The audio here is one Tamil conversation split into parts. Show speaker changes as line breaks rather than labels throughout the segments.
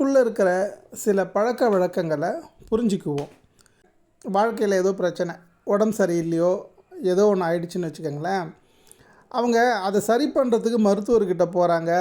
நமக்குள்ளே இருக்கிற சில பழக்க வழக்கங்களை புரிஞ்சுக்குவோம். வாழ்க்கையில் ஏதோ பிரச்சனை உடம்பு சரியில்லையோ ஏதோ ஒன்று ஆயிடுச்சுன்னு வச்சுக்கோங்களேன். அவங்க அதை சரி பண்ணுறதுக்கு மருத்துவர்கிட்ட போகிறாங்க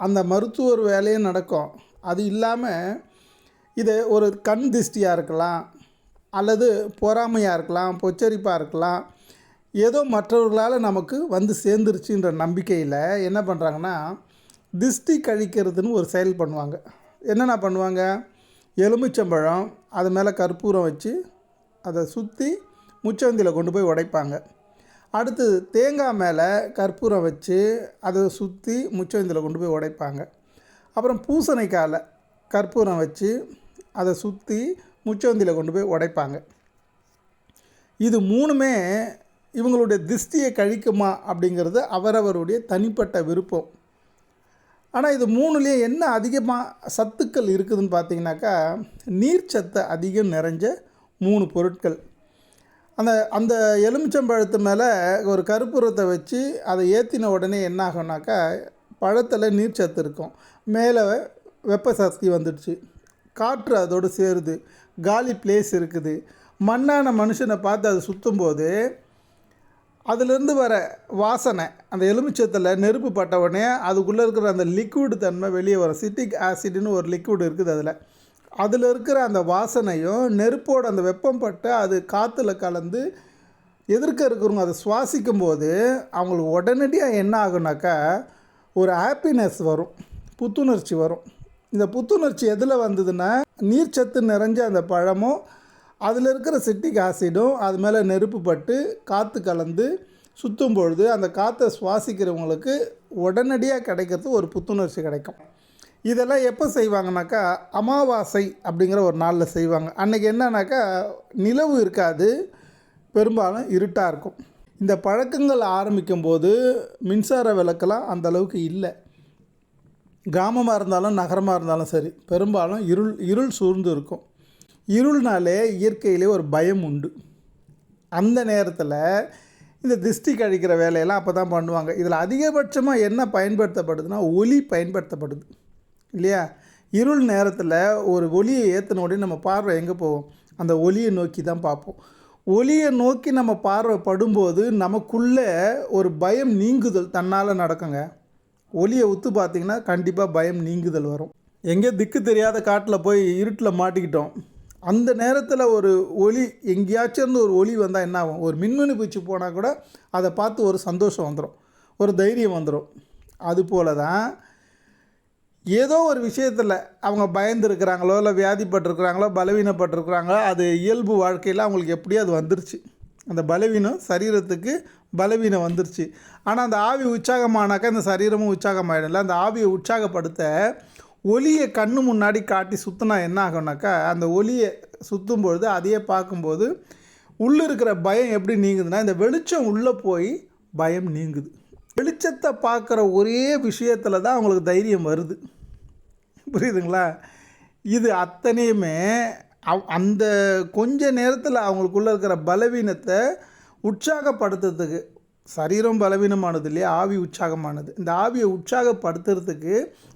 அந்த மருத்துவர் வேலையும் நடக்கும். அது இல்லாமல் இது ஒரு கண் திஷ்டியாக இருக்கலாம் அல்லது பொறாமையாக இருக்கலாம் பொச்சரிப்பாக இருக்கலாம். ஏதோ மற்றவர்களால் நமக்கு வந்து சேர்ந்துருச்சுன்ற நம்பிக்கையில் என்ன பண்ணுறாங்கன்னா திஷ்டி கழிக்கிறதுன்னு ஒரு செயல் பண்ணுவாங்க. என்னென்ன பண்ணுவாங்க? எலுமிச்சம்பழம் அது மேலே கற்பூரம் வச்சு அதை சுற்றி முச்சந்தியில் கொண்டு போய் உடைப்பாங்க. அடுத்து தேங்காய் மேலே கற்பூரம் வச்சு அதை சுற்றி முச்சந்தியில் கொண்டு போய் உடைப்பாங்க. அப்புறம் பூசணிக்காயில் கற்பூரம் வச்சு அதை சுற்றி முச்சந்தியில் கொண்டு போய் உடைப்பாங்க. இது மூணுமே இவங்களுடைய திஷ்டியை கழிக்குமா அப்படிங்கிறது அவரவருடைய தனிப்பட்ட விருப்பம். ஆனால் இது மூணுலேயும் என்ன அதிகமாக சத்துக்கள் இருக்குதுன்னு பார்த்தீங்கன்னாக்கா நீர்ச்சத்து அதிகம் நிறைஞ்ச மூணு பொருட்கள். அந்த அந்த எலுமிச்சம்பழத்து மேலே ஒரு கருப்புரத்தை வச்சு அதை ஏற்றின உடனே என்ன ஆகும்னாக்கா பழத்தில் நீர்ச்சத்து இருக்கும். மேலே வெப்ப சக்தி வந்துடுச்சு. காற்று அதோடு சேருது. காலி பிளேஸ் இருக்குது. மண்ணான மனுஷனை பார்த்து அது சுற்றும்போது அதிலிருந்து வர வாசனை அந்த எலுமிச்சத்தில் நெருப்பு பட்டவுடனே அதுக்குள்ளே இருக்கிற அந்த லிக்விடு தன்மை வெளியே வரும். சிட்டிக் ஆசிட்னு ஒரு லிக்விட் இருக்குது அதில். அதில் இருக்கிற அந்த வாசனையும் நெருப்போட அந்த வெப்பம் பட்டு அது காற்றுல கலந்து எதிர்க்க இருக்கிறவங்க அதை சுவாசிக்கும் போது அவங்களுக்கு உடனடியாக என்ன ஆகுனாக்கா ஒரு ஹாப்பினஸ் வரும் புத்துணர்ச்சி வரும். இந்த புத்துணர்ச்சி எதில் வந்ததுன்னா நீர்ச்சத்து நிறைஞ்ச அந்த பழமும் அதில் இருக்கிற சிட்டிக் ஆசிடும் அது மேலே நெருப்பு பட்டு காற்று கலந்து சுற்றும் பொழுது அந்த காற்றை சுவாசிக்கிறவங்களுக்கு உடனடியாக கிடைக்கிறது ஒரு புத்துணர்ச்சி கிடைக்கும். இதெல்லாம் எப்போ செய்வாங்கனாக்கா அமாவாசை அப்படிங்கிற ஒரு நாளில் செய்வாங்க. அன்றைக்கி என்னன்னாக்கா நிலவு இருக்காது பெரும்பாலும் இருட்டாக இருக்கும். இந்த பழக்கங்கள் ஆரம்பிக்கும் போது மின்சார விளக்கெல்லாம் அந்த அளவுக்கு இல்லை. கிராமமாக இருந்தாலும் நகரமாக இருந்தாலும் சரி பெரும்பாலும் இருள் இருள் சூழ்ந்து இருக்கும். இருள்னாலே இயற்கையிலே ஒரு பயம் உண்டு. அந்த நேரத்தில் இந்த திஷ்டி கழிக்கிற வேலையெல்லாம் அப்போ தான் பண்ணுவாங்க. இதில் அதிகபட்சமாக என்ன பயன்படுத்தப்படுதுன்னா ஒலி பயன்படுத்தப்படுது. இல்லையா? இருள் நேரத்தில் ஒரு ஒலியை ஏற்றின உடனே நம்ம பார்வை எங்கே போவோம் அந்த ஒலியை நோக்கி தான் பார்ப்போம். ஒலியை நோக்கி நம்ம பார்வை படும்போது நமக்குள்ளே ஒரு பயம் நீங்குதல் தன்னால் நடக்குங்க. ஒலியை உத்து பார்த்திங்கன்னா கண்டிப்பாக பயம் நீங்குதல் வரும். எங்கே திக்கு தெரியாத காட்டில் போய் இருட்டில் மாட்டிக்கிட்டோம். அந்த நேரத்தில் ஒரு ஒளி எங்கேயாச்சும் இருந்து ஒரு ஒளி வந்தால் என்ன ஆகும் ஒரு மின்மினி பூச்சி போனால் கூட அதை பார்த்து ஒரு சந்தோஷம் வந்துடும் ஒரு தைரியம் வந்துடும் அதுபோல தான் ஏதோ ஒரு விஷயத்தில் அவங்க பயந்துருக்கிறாங்களோ இல்லை வியாதிப்பட்டிருக்கிறாங்களோ பலவீனப்பட்டிருக்கிறாங்களோ அது இயல்பு வாழ்க்கையில் அவங்களுக்கு எப்படியோ அது வந்துருச்சு. அந்த பலவீனம் சரீரத்துக்கு பலவீனம் வந்துருச்சு. ஆனால் அந்த ஆவி உற்சாகமானாக்கா இந்த சரீரமும் உற்சாகமாயிடும்ல. அந்த ஆவியை உற்சாகப்படுத்த ஒலியை கண்ணு முன்னாடி காட்டி சுற்றினா என்ன ஆகும்னாக்கா அந்த ஒலியை சுற்றும் பொழுது அதையே பார்க்கும்போது உள்ளே இருக்கிற பயம் எப்படி நீங்குதுன்னா இந்த வெளிச்சம் உள்ளே போய் பயம் நீங்குது. வெளிச்சத்தை பார்க்குற ஒரே விஷயத்தில் தான் அவங்களுக்கு தைரியம் வருது. புரியுதுங்களா? இது அத்தனையுமே அவ் அந்த கொஞ்ச நேரத்தில் அவங்களுக்குள்ளே இருக்கிற பலவீனத்தை உற்சாகப்படுத்துறதுக்கு சரீரம் பலவீனமானது இல்லையா? ஆவி உற்சாகமானது. இந்த ஆவியை உற்சாகப்படுத்துறதுக்கு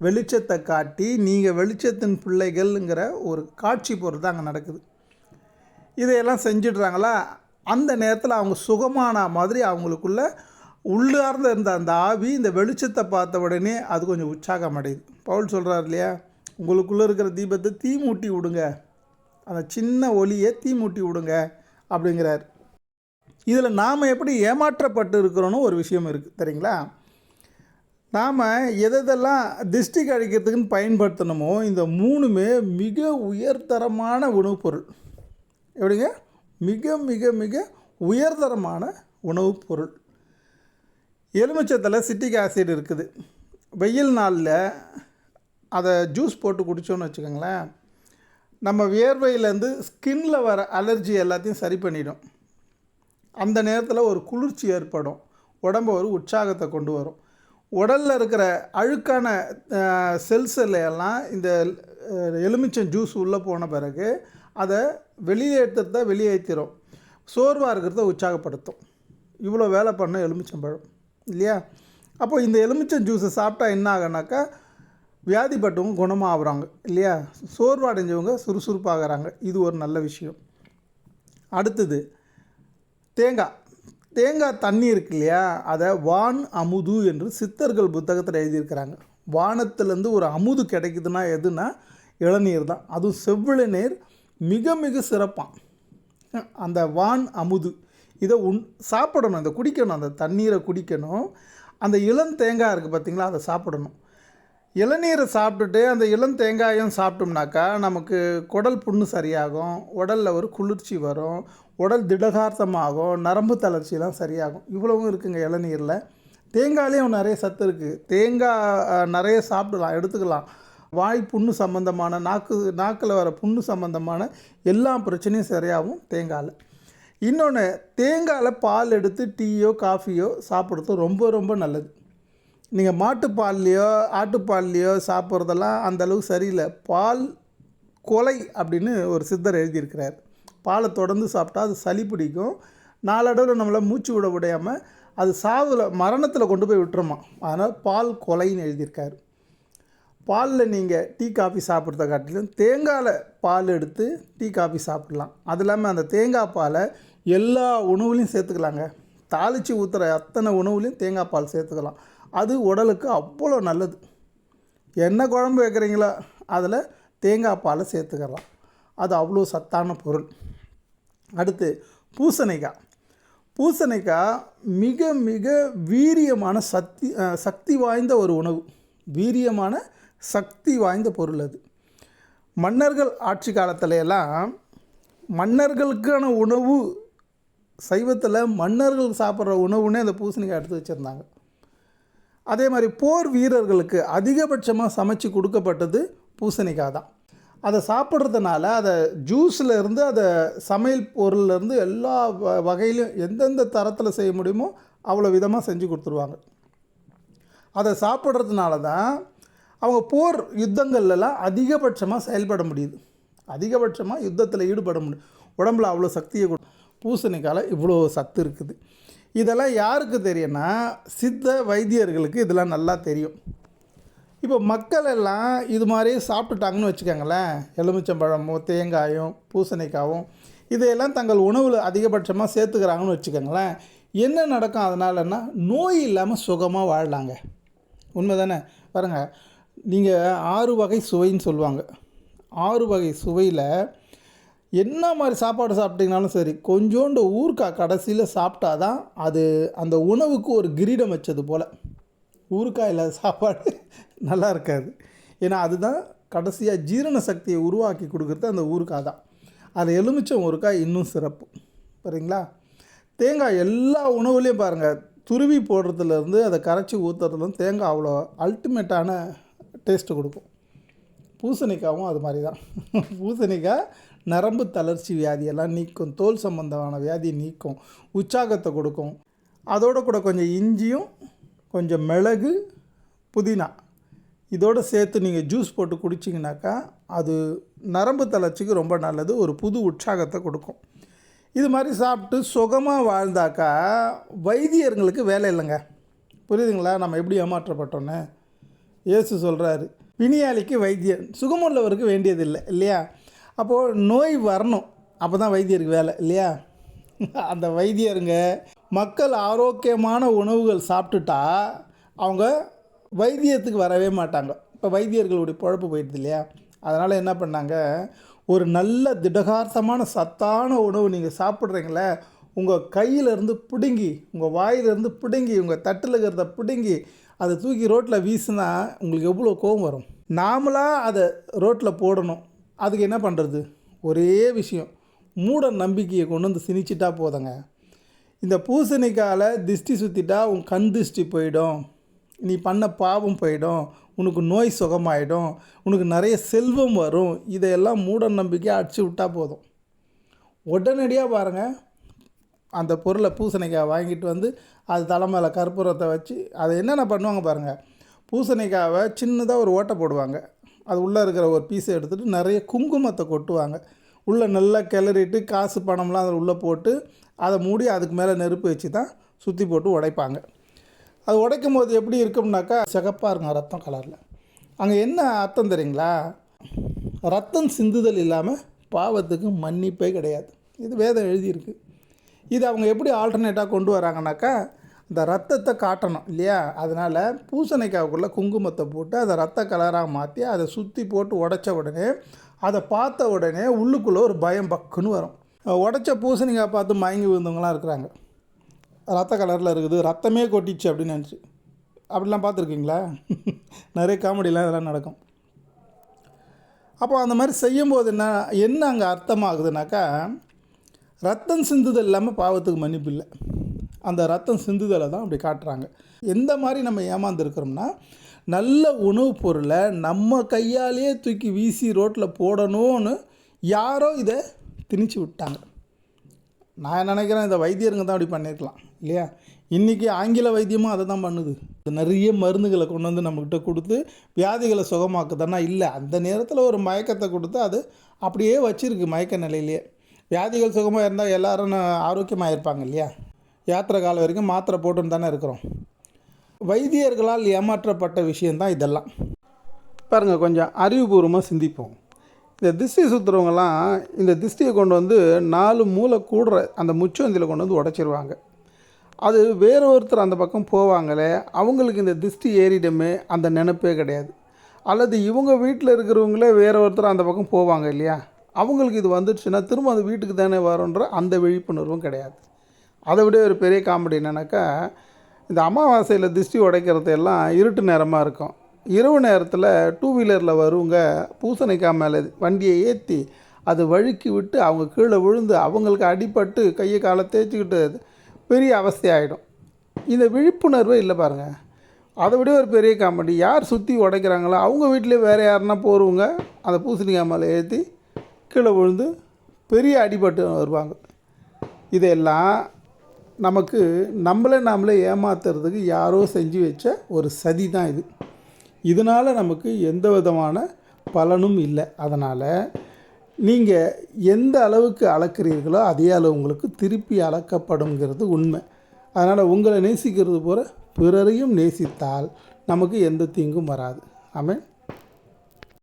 வெளிச்சத்தை காட்டி நீங்கள் வெளிச்சத்தின் பிள்ளைகள்ங்கிற ஒரு காட்சி பொருள் தான் அங்கே நடக்குது. இதையெல்லாம் செஞ்சிடுறாங்களா? அந்த நேரத்தில் அவங்க சுகமான மாதிரி அவங்களுக்குள்ள உள்ளார்ந்த இருந்த அந்த ஆவி இந்த வெளிச்சத்தை பார்த்த உடனே அது கொஞ்சம் உற்சாகம் அடையுது. பவுல் சொல்கிறார் இல்லையா? உங்களுக்குள்ளே இருக்கிற தீபத்தை தீ மூட்டி விடுங்க. அந்த சின்ன ஒளியை தீ மூட்டி விடுங்க அப்படிங்கிறார். இதில் நாம் எப்படி ஏமாற்றப்பட்டு இருக்கிறோன்னு ஒரு விஷயம் இருக்குது சரிங்களா நாம் எதெல்லாம் திருஷ்டி கழிக்கிறதுக்குன்னு பயன்படுத்தணுமோ இந்த மூணுமே மிக உயர்தரமான உணவுப் பொருள் எப்படிங்க? மிக மிக மிக உயர்தரமான உணவுப் பொருள் எலுமிச்சத்தில் சிட்டிக் ஆசிட் இருக்குது. வெயில் நாளில் அதை ஜூஸ் போட்டு குடித்தோன்னு வச்சுக்கோங்களேன். நம்ம வியர்வையிலேருந்து ஸ்கின்னில் வர அலர்ஜி எல்லாத்தையும் சரி பண்ணிடும். அந்த நேரத்தில் ஒரு குளிர்ச்சி ஏற்படும். உடம்பு ஒரு உற்சாகத்தை கொண்டு வரும். உடலில் இருக்கிற அழுக்கான செல்ஸில் எல்லாம் இந்த எலுமிச்சம் ஜூஸ் உள்ளே போன பிறகு அதை வெளியேற்றத்தை வெளியேற்றிடும் சோர்வாக இருக்கிறத உற்சாகப்படுத்தும். இவ்வளோ வேலை பண்ண எலுமிச்சம்பழம் இல்லையா? அப்போ இந்த எலுமிச்சம் ஜூஸை சாப்பிட்டா என்ன ஆகுனாக்கா வியாதிப்பட்டவங்க குணமாகறாங்க இல்லையா? சோர்வடைஞ்சவங்க சுறுசுறுப்பாகிறாங்க. இது ஒரு நல்ல விஷயம். அடுத்தது தேங்காய் தேங்காய் தண்ணி இருக்கு இல்லையா? அதை வான் அமுது என்று சித்தர்கள் புத்தகத்தில் எழுதியிருக்கிறாங்க. வானத்துலேருந்து ஒரு அமுது கிடைக்குதுன்னா எதுனா இளநீர் தான். அதுவும் செவ்விளநீர் மிக மிக சிறப்பாக அந்த வான் அமுது இதை உன் சாப்பிடணும். அந்த குடிக்கணும். அந்த தண்ணீரை குடிக்கணும். அந்த இளம் தேங்காய் இருக்குது பார்த்தீங்களா அதை சாப்பிடணும். இளநீரை சாப்பிட்டுட்டு அந்த இளம் தேங்காயும் சாப்பிட்டோம்னாக்கா நமக்கு குடல் புண்ணு சரியாகும் உடலில் ஒரு குளிர்ச்சி வரும் உடல் திடகார்த்தமாகும் நரம்பு தளர்ச்சியெலாம் சரியாகும். இவ்வளவும் இருக்குங்க இளநீரில். தேங்காயிலையும் நிறைய சத்து இருக்குது தேங்காய் நிறைய சாப்பிடலாம் எடுத்துக்கலாம். வாய் புண்ணு சம்பந்தமான நாக்கு நாக்கில் வர புண்ணு சம்பந்தமான எல்லா பிரச்சனையும் சரியாகும் தேங்காயில். இன்னொன்று தேங்காயில் பால் எடுத்து டீயோ காஃபியோ சாப்பிட்றது ரொம்ப ரொம்ப நல்லது. நீங்கள் மாட்டுப்பால்லையோ ஆட்டுப்பால்லையோ சாப்பிட்றதெல்லாம் அந்த அளவுக்கு சரியில்லை. பால் கொலை அப்படின்னு ஒரு சித்தர் எழுதியிருக்கிறார். பாலை தொடர்ந்து சாப்பிட்டா அது சளி பிடிக்கும். நாளடவில் நம்மளை மூச்சு விட விடையாமல் அது சாவில் மரணத்தில் கொண்டு போய் விட்டுருமா. அதனால் பால் கொலைன்னு எழுதியிருக்காரு. பாலில் நீங்கள் டீ காஃபி சாப்பிட்றத காட்டிலும் தேங்காயில் பால் எடுத்து டீ காஃபி சாப்பிட்லாம். அது இல்லாமல் அந்த தேங்காய் பாலை எல்லா உணவுலையும் சேர்த்துக்கலாங்க. தாளித்து ஊற்றுற அத்தனை உணவுலையும் தேங்காய் பால் சேர்த்துக்கலாம். அது உடலுக்கு அவ்வளோ நல்லது. என்ன குழம்பு வைக்கிறீங்களோ? அதில் தேங்காய் பாலை சேர்த்துக்கலாம். அது அவ்வளோ சத்தான பொருள். அடுத்து பூசணிக்காய். பூசணிக்காய் மிக மிக வீரியமான சக்தி சக்தி வாய்ந்த ஒரு உணவு. வீரியமான சக்தி வாய்ந்த பொருள் அது. மன்னர்கள் ஆட்சி காலத்துல எல்லாம் மன்னர்களுக்கான உணவு சைவத்தில் மன்னர்கள் சாப்பிட்ற உணவுன்னே அந்த பூசணிக்காய் எடுத்து வச்சுருந்தாங்க. அதே மாதிரி போர் வீரர்களுக்கு அதிகபட்சமாக சமைச்சு கொடுக்கப்பட்டது பூசணிக்காய் தான். அதை சாப்பிட்றதுனால அதை ஜூஸில் இருந்து அதை சமையல் பொருள்லேருந்து எல்லா வ- வகையிலும் எந்தெந்த தரத்தில் செய்ய முடியுமோ அவ்வளோ விதமாக செஞ்சு கொடுத்துருவாங்க. அதை சாப்பிட்றதுனால தான் அவங்க போர் யுத்தங்கள்லாம் அதிகபட்சமாக செயல்பட முடியுது. அதிகபட்சமாக யுத்தத்தில் ஈடுபட முடியும் உடம்புல அவ்வளோ சக்தியை கொடு பூசணிக்கால இவ்வளோ சத்து இருக்குது. இதெல்லாம் யாருக்கு தெரியும்னா சித்த வைத்தியர்களுக்கு இதெல்லாம் நல்லா தெரியும். இப்போ மக்கள் எல்லாம் இது மாதிரி சாப்பிட்டுட்டாங்கன்னு வச்சுக்கோங்களேன். எலுமிச்சம்பழமும் தேங்காயும் பூசணிக்காயும் இதையெல்லாம் தங்கள் உணவில் அதிகபட்சமாக சேர்த்துக்கிறாங்கன்னு வச்சுக்கோங்களேன். என்ன நடக்கும் அதனாலன்னா நோய் இல்லாமல் சுகமாக வாழலாங்க. உண்மை தானே பாருங்கள் நீங்கள் ஆறு வகை சுவைன்னு சொல்லுவாங்க. ஆறு வகை சுவையில் என்ன மாதிரி சாப்பாடு சாப்பிட்டீங்கனாலும் சரி கொஞ்சோண்டு ஊறுகாய் கடைசியில் சாப்பிட்டா தான் அது அந்த உணவுக்கு ஒரு கிரீடம் வச்சது போல். ஊறுக்காய் இல்லாத சாப்பாடு நல்லா இருக்காது. ஏன்னா அதுதான் கடைசியாக ஜீரண சக்தியை உருவாக்கி கொடுக்குறது அந்த ஊறுகாய் தான் அது எலுமிச்சம் ஊறுக்காய் இன்னும் சிறப்பு. சரிங்களா தேங்காய் எல்லா உணவுலேயும் பாருங்கள் துருவி போடுறதுலேருந்து அதை கரைச்சி ஊற்றுறதுலேருந்து தேங்காய் அவ்வளோ அல்டிமேட்டான டேஸ்ட்டு கொடுக்கும். பூசணிக்காவும் அது மாதிரி தான் பூசணிக்காய் நரம்பு தளர்ச்சி வியாதியெல்லாம் நீக்கும் தோல் சம்பந்தமான வியாதி நீக்கும் உற்சாகத்தை கொடுக்கும். அதோடு கூட கொஞ்சம் இஞ்சியும் கொஞ்சம் மிளகு புதினா. இதோடு சேர்த்து நீங்கள் ஜூஸ் போட்டு குடிச்சிங்கனாக்கா அது நரம்பு தளர்ச்சிக்கு ரொம்ப நல்லது ஒரு புது உற்சாகத்தை கொடுக்கும். இது மாதிரி சாப்பிட்டு சுகமாக வாழ்ந்தாக்கா வைத்தியர்களுக்கு வேலை இல்லைங்க. புரியுதுங்களா? நம்ம எப்படி ஏமாற்றப்பட்டோன்னு இயேசு சொல்கிறாரு பிணியாளிக்கு வைத்தியன். சுகமுள்ளவருக்கு வேண்டியதில்லை இல்லையா? அப்போது நோய் வரணும். அப்போ தான் வைத்தியருக்கு வேலை இல்லையா? அந்த வைத்தியருங்க மக்கள் ஆரோக்கியமான உணவுகள் சாப்பிட்டுட்டா அவங்க வைத்தியத்துக்கு வரவே மாட்டாங்க. இப்போ வைத்தியர்களுடைய பொழப்பு போயிடுது இல்லையா? அதனால் என்ன பண்ணாங்க ஒரு நல்ல திடகார்த்தமான சத்தான உணவு நீங்கள் சாப்பிட்றீங்களே உங்கள் கையிலேருந்து பிடுங்கி உங்கள் வாயிலிருந்து பிடுங்கி உங்கள் தட்டில் இருக்கிறத பிடுங்கி அதை தூக்கி ரோட்டில் வீசினா உங்களுக்கு எவ்வளோ கோவம் வரும்? நாமளாக அதை ரோட்டில் போடணும். அதுக்கு என்ன பண்ணுறது? ஒரே விஷயம். மூட நம்பிக்கையை கொண்டு வந்து சினிச்சிட்டா போதுங்க. இந்த பூசணிக்கால திஷ்டி சுற்றிட்டா உன் கண் திஷ்டி போயிடும். நீ பண்ண பாவம் போயிடும். உனக்கு நோய் சுகமாயிடும். உனக்கு நிறைய செல்வம் வரும். இதையெல்லாம் மூட நம்பிக்கையை அடிச்சு விட்டா போதும். உடனடியாக பாருங்கள் அந்த பொருளை பூசணிக்காய் வாங்கிட்டு வந்து அது தலைமையில் கற்பூரத்தை வச்சு அதை என்னென்ன பண்ணுவாங்க பாருங்கள் பூசணிக்காவை சின்னதாக ஒரு ஓட்டை போடுவாங்க. அது உள்ளே இருக்கிற ஒரு பீஸை எடுத்துகிட்டு நிறைய குங்குமத்தை கொட்டுவாங்க. உள்ளே நல்லா கிளறிட்டு காசு பணம்லாம் அதில் உள்ளே போட்டு அதை மூடி அதுக்கு மேலே நெருப்பு வச்சு தான் சுற்றி போட்டு உடைப்பாங்க. அது உடைக்கும் போது எப்படி இருக்கும்னாக்கா சிகப்பாக இருக்கும் ரத்தம் கலரில் அங்கே என்ன அர்த்தம் தெரியுங்களா? ரத்தம் சிந்துதல் இல்லாமல் பாவத்துக்கு மன்னிப்பே கிடையாது. இது வேதம் எழுதியிருக்கு. இது அவங்க எப்படி ஆல்டர்னேட்டாக கொண்டு வராங்கனாக்கா இந்த ரத்தத்தை காட்டணும் இல்லையா? அதனால் பூசணிக்காவுக்குள்ளே குங்குமத்தை போட்டு அதை ரத்த கலராக மாற்றி அதை சுற்றி போட்டு உடச்ச உடனே அதை பார்த்த உடனே உள்ளுக்குள்ளே ஒரு பயம் பக்குன்னு வரும். உடச்ச பூசணிக்காய் பார்த்து மயங்கி விழுந்தவங்களாம் இருக்கிறாங்க. ரத்த கலரில் இருக்குது ரத்தமே கொட்டிச்சு அப்படின்னு நினச்சி. அப்படிலாம் பார்த்துருக்கீங்களா? நிறைய காமெடிலாம் இதெல்லாம் நடக்கும். அப்போ அந்த மாதிரி செய்யும்போது என்ன என்ன அங்கே அர்த்தமாகுதுனாக்கா ரத்தம் சிந்துதல் இல்லாமல் பாவத்துக்கு மன்னிப்பு இல்லை. அந்த ரத்தம் சிந்துதலை தான் அப்படி காட்டுறாங்க. எந்த மாதிரி நம்ம ஏமாந்துருக்கிறோம்னா நல்ல உணவுப் பொருளை நம்ம கையாலேயே தூக்கி வீசி ரோட்டில் போடணும்னு யாரோ இதை திணிச்சு விட்டாங்க. நான் நினைக்கிறேன் இந்த வைத்தியருங்க தான் அப்படி பண்ணியிருக்கலாம் இல்லையா? இன்றைக்கி ஆங்கில வைத்தியமும் அதை தான் பண்ணுது. நிறைய மருந்துகளை கொண்டு வந்து நம்மக்கிட்ட கொடுத்து வியாதிகளை சுகமாக்குதுன்னா இல்லை. அந்த நேரத்தில் ஒரு மயக்கத்தை கொடுத்து அது அப்படியே வச்சுருக்கு மயக்க நிலையிலேயே. வியாதிகள் சுகமாக இருந்தால் எல்லோரும் ஆரோக்கியமாக இருப்பாங்க இல்லையா? யாத்திரை காலம் வரைக்கும் மாத்திரை போட்டுன்னு தானே இருக்கிறோம். வைத்தியர்களால் ஏமாற்றப்பட்ட விஷயந்தான் இதெல்லாம். பாருங்கள் கொஞ்சம் அறிவுபூர்வமாக சிந்திப்போம். இந்த திஷ்டி சுற்றுறவங்கலாம் இந்த திஷ்டியை கொண்டு வந்து நாலு மூளை கூடுற அந்த முச்சந்தியில் கொண்டு வந்து உடச்சிருவாங்க. அது வேற ஒருத்தர் அந்த பக்கம் போவாங்களே அவங்களுக்கு இந்த திஷ்டி ஏறிடுமே அந்த நினைப்பே கிடையாது. அல்லது இவங்க வீட்டில் இருக்கிறவங்களே வேற ஒருத்தர் அந்த பக்கம் போவாங்க இல்லையா? அவங்களுக்கு இது வந்துடுச்சுன்னா திரும்ப அது வீட்டுக்கு தானே வரும்ன்ற அந்த விழிப்புணர்வும் கிடையாது. அதை விட ஒரு பெரிய காமெடி என்னென்னாக்கா இந்த அமாவாசையில் திஷ்டி உடைக்கிறது எல்லாம் இருட்டு நேரமாக இருக்கும். இரவு நேரத்தில் டூ வீலரில் வருவங்க பூசணிக்காய் மேலே வண்டியை ஏற்றி அது வழுக்கி விட்டு அவங்க கீழே விழுந்து அவங்களுக்கு அடிபட்டு கையை காலை தேய்ச்சிக்கிட்டு பெரிய அவஸ்தையாகிடும் இந்த விழிப்புணர்வே இல்லை பாருங்கள் அதை விட ஒரு பெரிய காமெடி. யார் சுற்றி உடைக்கிறாங்களோ அவங்க வீட்டிலே வேறு யாருன்னா போகிறவங்க அந்த பூசணிக்காய் மேலே ஏற்றி கீழே விழுந்து பெரிய அடிபட்டு வருவாங்க. இதெல்லாம் நமக்கு நம்மளை நாமளே ஏமாத்துறதுக்கு யாரோ செஞ்சு வச்ச ஒரு சதி தான் இது. இதனால் நமக்கு எந்த விதமான பலனும் இல்லை. அதனால் நீங்கள் எந்த அளவுக்கு அளக்கிறீர்களோ அதே அளவு உங்களுக்கு திருப்பி அளக்கப்படுங்கிறது உண்மை. அதனால் உங்களை நேசிக்கிறது போல பிறரையும் நேசித்தால் நமக்கு எந்த தீங்கும் வராது. ஆமாம்